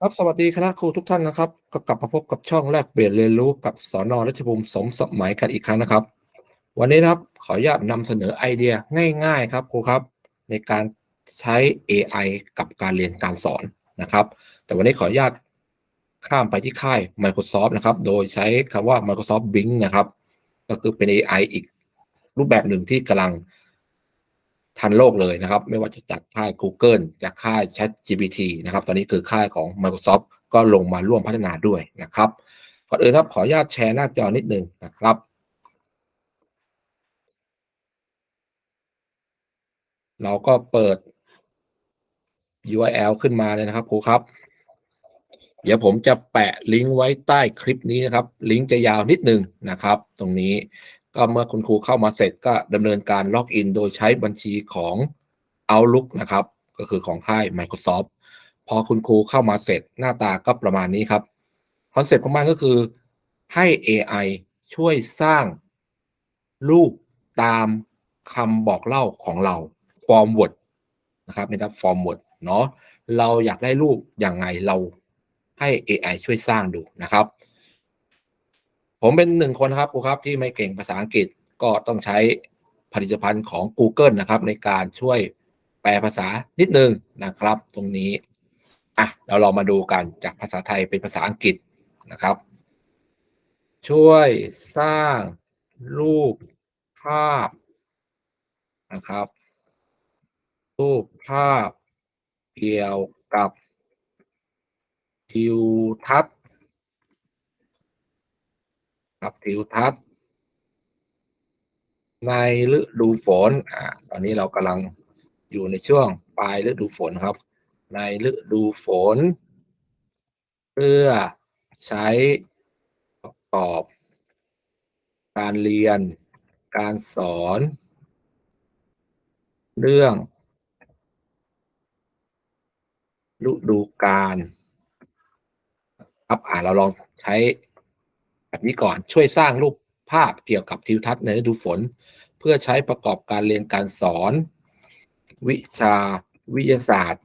ครับสวัสดีคณะครูทุกท่านนะครับ ก็กลับมาพบกับช่องแลกเปลี่ยนเรียนรู้กับสอนอรัชภูมิสมสมัยกันอีกครั้งนะครับ วันนี้นะครับขออนุญาตนำเสนอไอเดียง่าย ๆ ครับครูครับ ในการใช้ AI กับการเรียนการสอนนะครับ แต่วันนี้ขออนุญาตข้ามไปที่ค่าย Microsoft นะครับ โดยใช้คำว่า Microsoft Bing นะครับ ก็คือเป็น AI อีกรูปแบบหนึ่งที่กำลัง ทันโลกเลยนะครับ ไม่ว่าจะจากค่าย Google จากค่าย ChatGPT นะครับ ตอนนี้คือค่ายของ Microsoft ก็ลงมาร่วมพัฒนาด้วยนะครับ ก่อนอื่นครับขออนุญาตแชร์หน้าจอนิดนึงนะครับเราก็เปิด URL ขึ้นมาเลยนะครับครูครับ เดี๋ยวผมจะแปะลิงก์ไว้ใต้คลิปนี้นะครับ ลิงก์จะยาวนิดนึงนะครับ ตรงนี้ ก็เมื่อคุณครูเข้ามาเสร็จก็ดำเนินการล็อกอิน โดยใช้บัญชีของ Outlook นะครับ ก็คือของค่าย Microsoft พอคุณครูเข้ามาเสร็จหน้าตาก็ประมาณนี้ครับคอนเซ็ปต์ของมันก็คือให้ AI ช่วยสร้างรูปตามคำบอกเล่าของเราฟอร์ม Word นะครับนะครับฟอร์ม Word เนาะเราอยากได้รูปอย่างไงเราให้ AI ช่วยสร้างดูนะครับ ผมเป็นหนึ่งคนครับครูครับที่ไม่เก่งภาษาอังกฤษก็ต้องใช้ผลิตภัณฑ์ของ Google นะครับ ในการช่วยแปลภาษานิดนึงนะครับ ตรงนี้อะเราลองมาดูกันจากภาษาไทยเป็นภาษาอังกฤษนะครับ ช่วยสร้างรูปภาพนะครับ รูปภาพเกี่ยวกับทิวทัศน์ กับทิวทัศน์ ในฤดูฝนอ่าตอนนี้เรากำลังอยู่ในช่วงปลายฤดูฝนครับ ในฤดูฝน เพื่อใช้ประกอบ การเรียน การสอน เรื่องฤดูกาลครับอ่าเราลองใช้ แบบนี้ก่อนช่วยสร้างรูปภาพเกี่ยวกับทิวทัศน์ในฤดูฝน เพื่อใช้ประกอบการเรียนการสอน วิชาวิทยาศาสตร์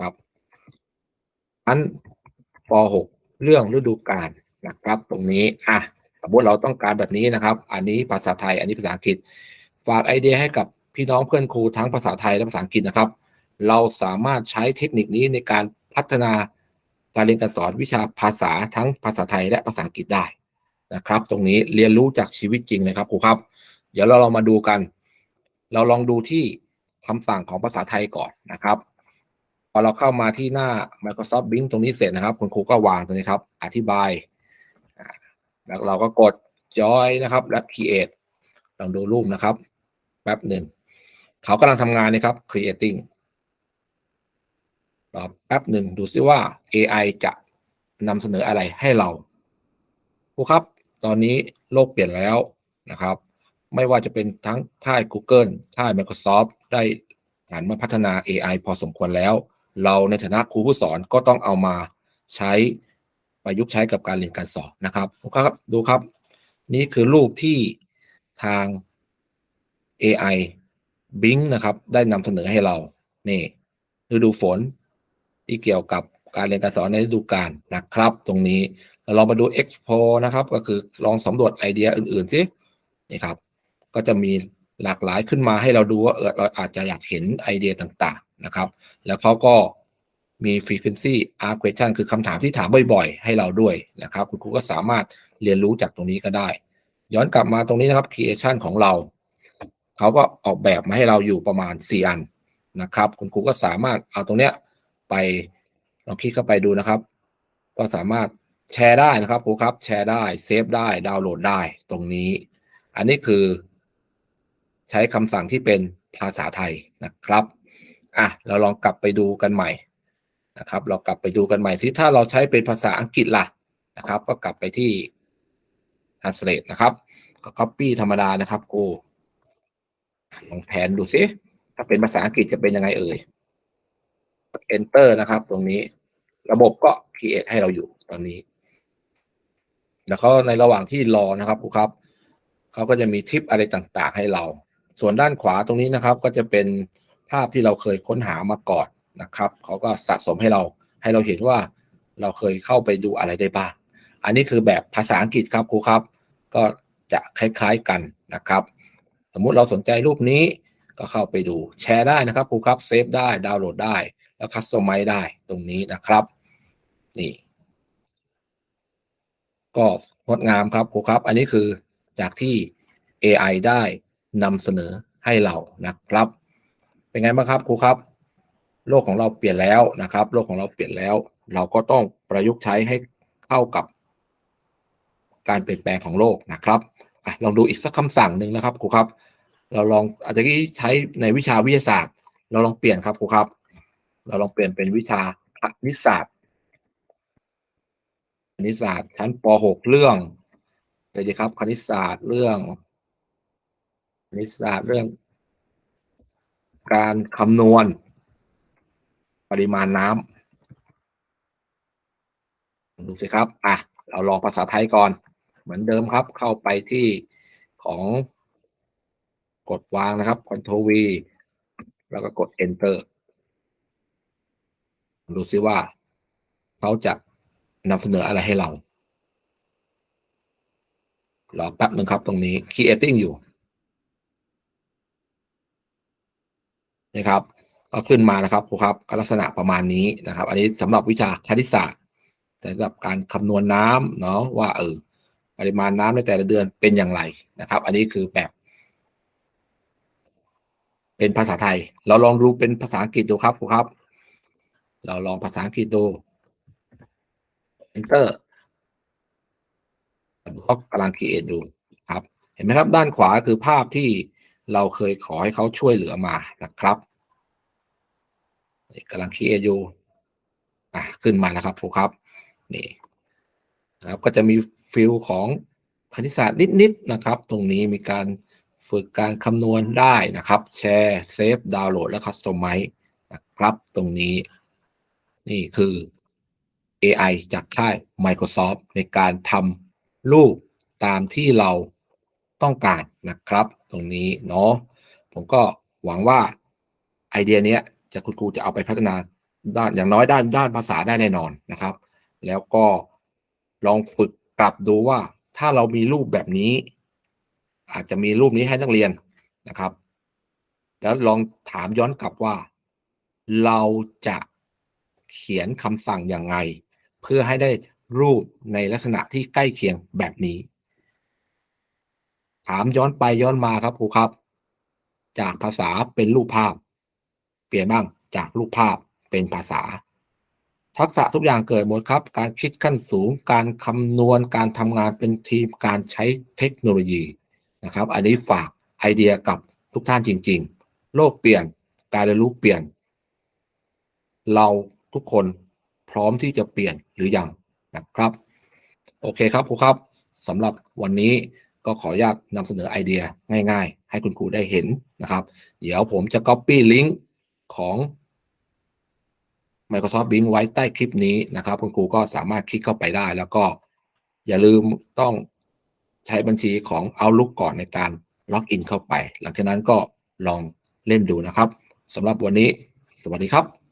ครับอันป .6 เรื่องฤดูกาลนะครับ ตรงนี้อะสมมติเราต้องการแบบนี้นะครับ อันนี้ภาษาไทย อันนี้ภาษาอังกฤษ ฝากไอเดียให้กับพี่น้องเพื่อนครูทั้งภาษาไทยและภาษาอังกฤษนะครับ เราสามารถใช้เทคนิคนี้ในการพัฒนาการเรียนการสอนวิชาภาษาทั้งภาษาไทยและภาษาอังกฤษได้ นะครับ ตรงนี้เรียนรู้จากชีวิตจริงเลยครับครูครับ เดี๋ยวเราลองมาดูกัน เราลองดูที่คำสั่งของภาษาไทยก่อนนะครับพอเราเข้ามาที่หน้า Microsoft Bing ตรงนี้เสร็จนะครับ คุณครูก็วางตรงนี้ครับ อธิบาย แล้วเราก็กด Join นะครับ และ Create ลองดูรูปนะครับ แป๊บหนึ่ง เขากำลังทำงานนะครับ Creating รอแป๊บหนึ่งดูซิว่า AI จะนำเสนออะไรให้เราครูครับ ตอนนี้โลกเปลี่ยนแล้วนะครับ ไม่ว่าจะเป็นทั้งค่าย Google ค่าย Microsoft ได้หันมาพัฒนา AI พอสมควรแล้ว เราในฐานะครูผู้สอนก็ต้องเอามาใช้ประยุกต์ใช้กับการเรียนการสอนนะครับครับดูครับ นี่คือรูปที่ทาง AI Bing นะครับ ได้นำเสนอให้เรา นี่ฤดูฝนที่เกี่ยวกับการเรียนการสอนในฤดูกาลนะครับ ตรงนี้ เราลองมาดู Expo นะครับ ก็คือลองสำรวจไอเดียอื่นๆสินี่ครับ ก็จะมีหลากหลายขึ้นมาให้เราดูว่าเออเราอาจจะอยากเห็นไอเดียต่างๆนะครับ แล้วเขาก็มี frequency ask question คือคำถามที่ถามบ่อยๆ ให้เราด้วยนะครับ คุณครูก็สามารถเรียนรู้จากตรงนี้ก็ได้ ย้อนกลับมาตรงนี้นะครับ creation ของเรา เขาก็ออกแบบมาให้เราอยู่ประมาณ 4 อันนะครับ คุณครูก็สามารถเอาตรงเนี้ยไปลองคลิกเข้าไปดูนะครับ ก็สามารถ แชร์ได้นะครับครูครับ แชร์ได้เซฟได้ดาวน์โหลดได้ตรงนี้ อันนี้คือ ใช้คำสั่งที่เป็นภาษาไทยนะครับอะเราลองกลับไปดูกันใหม่นะครับ เรากลับไปดูกันใหม่สิถ้าเราใช้เป็นภาษาอังกฤษล่ะนะครับ ก็กลับไปที่ translate นะครับ ก็ copy ธรรมดานะครับกูลองแผนดูสิถ้าเป็นภาษาอังกฤษจะเป็นยังไงเอ่ย enter นะครับ ตรงนี้ ระบบก็ create ให้เราอยู่ตอนนี้ แล้วเขาในระหว่างที่รอนะครับครูครับเขาก็จะมีทิปอะไรต่างๆ ให้เรา ส่วนด้านขวาตรงนี้นะครับ ก็จะเป็นภาพที่เราเคยค้นหามาก่อนนะครับเขาก็สะสมให้เราให้เราเห็นว่าเราเคยเข้าไปดูอะไรได้บ้าง อันนี้คือแบบภาษาอังกฤษครับครูครับ ก็จะคล้ายๆกันนะครับ สมมุติเราสนใจรูปนี้ก็เข้าไปดูแชร์ได้นะครับครูครับเซฟได้ดาวน์โหลดได้ แล้วคัสตอมไมซ์ได้ตรงนี้นะครับ นี่ ก็งดงามครับครูครับ อันนี้คือจากที่ AI ได้นำเสนอให้เรานะครับ เป็นไงบ้างครับครูครับ โลกของเราเปลี่ยนแล้วนะครับ โลกของเราเปลี่ยนแล้ว เราก็ต้องประยุกต์ใช้ให้เข้ากับ การเปลี่ยนแปลงของโลกนะครับอะลองดูอีกสักคำสั่งหนึ่งนะครับครูครับ เราลองอาจจะที่ใช้ในวิชาวิทยาศาสตร์ เราลองเปลี่ยนครับครูครับ เราลองเปลี่ยนเป็นวิชาคณิตศาสตร์ คณิตศาสตร์ชั้นป .6 เรื่องอะไรดีครับ คณิตศาสตร์เรื่อง คณิตศาสตร์เรื่อง การคำนวณ ปริมาณน้ำดูสิครับ อะ เราลองภาษาไทยก่อน เหมือนเดิมครับ เข้าไปที่ของกดวางนะครับ Ctrl V แล้วก็กด Enter ดูซิว่าเขาจะ นำเสนออะไรให้เรารอแป๊บหนึ่งครับตรงนี้ creating อยู่นี่ครับก็ขึ้นมานะครับครูครับลักษณะประมาณนี้นะครับ อันนี้สำหรับวิชาคณิตศาสตร์สำหรับการคำนวณน้ำเนาะว่าเออปริมาณน้ำในแต่ละเดือนเป็นอย่างไรนะครับ อันนี้คือแบบ เป็นภาษาไทย เราลองดูเป็นภาษาอังกฤษดูครับครูครับ เราลองภาษาอังกฤษดู enter เขากกำลัง create ดูครับ เห็นไหมครับด้านขวาคือภาพที่เราเคยขอให้เขาช่วยเหลือมานะครับกำลัง create อยู่อะขึ้นมาแล้วครับครูครับนี่นะครับก็จะมีฟิลของคณิตศาสตร์นิดๆนะครับ ตรงนี้มีการฝึกการคำนวณได้นะครับ แชร์เซฟดาวน์โหลดและคัสตอมไมซ์นะครับ ตรงนี้ นี่คือ AI จากค่าย Microsoft ในการทำรูปตามที่เราต้องการนะครับ ตรงนี้เนาะผมก็หวังว่าไอเดียนี้จะคุณครูจะเอาไปพัฒนาด้านอย่างน้อยด้านด้านภาษาได้แน่นอนนะครับ แล้วก็ลองฝึกกลับดูว่าถ้าเรามีรูปแบบนี้ อาจจะมีรูปนี้ให้นักเรียนนะครับ แล้วลองถามย้อนกลับว่า เราจะเขียนคำสั่งอย่างไง เพื่อให้ได้รูปในลักษณะที่ใกล้เคียงแบบนี้ ถามย้อนไปย้อนมาครับครูครับ จากภาษาเป็นรูปภาพ เปลี่ยนบ้างจากรูปภาพเป็นภาษา ทักษะทุกอย่างเกิดหมดครับ การคิดขั้นสูง การคำนวณการทำงานเป็นทีมการใช้เทคโนโลยีนะครับ อันนี้ฝากไอเดียกับทุกท่านจริง ๆ โลกเปลี่ยนการเรียนรู้เปลี่ยน เราทุกคน ร้อมที่จะเปลี่ยนหรือยังนะครับ โอเคครับครูครับสำหรับวันนี้ก็ขออนุญาตนำเสนอไอเดียง่ายๆ ให้คุณครูได้เห็นนะครับ เดี๋ยวผมจะ Copy ลิงก์ของ Microsoft Bing ไว้ใต้คลิปนี้นะครับ คุณครูก็สามารถคลิกเข้าไปได้ แล้วก็อย่าลืมต้องใช้บัญชีของ Outlook ก่อนในการล็อกอินเข้าไป หลังจากนั้นก็ลองเล่นดูนะครับสำหรับวันนี้ สวัสดีครับ